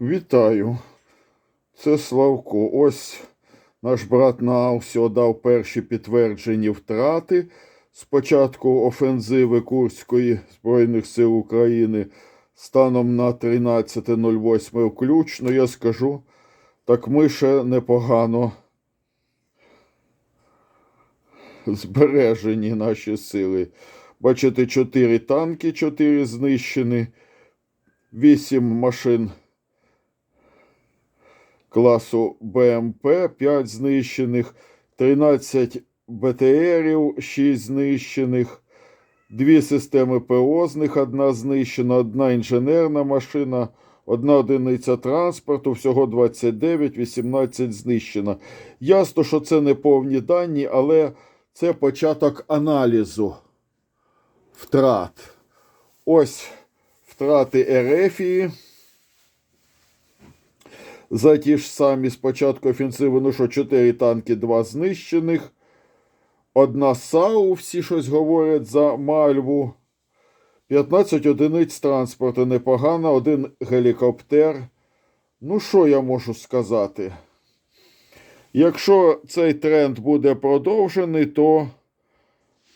Вітаю. Це Славко. Ось наш брат на дав перші підтверджені втрати з початку офензиви Курської Збройних сил України станом на 13.08 включно. Я скажу, так ми ще непогано збережені наші сили. Бачите, 4 танки, 4 знищені, 8 машин класу БМП, 5 знищених, 13 БТРів, 6 знищених, 2 системи ПО з них, одна знищена, одна інженерна машина, одна одиниця транспорту, всього 29, 18 знищена. Ясно, що це не повні дані, але це початок аналізу втрат. Ось втрати Ерефії. За ті ж самі спочатку офенсиви, ну що, 4 танки, 2 знищених. Одна САУ, всі щось говорять за Мальву. 15 одиниць транспорту непогано, один гелікоптер. Ну, що я можу сказати? Якщо цей тренд буде продовжений, то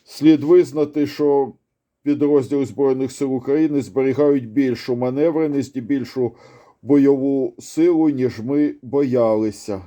слід визнати, що підрозділи Збройних сил України зберігають більшу маневреність і більшу бойову силу, ніж ми боялися.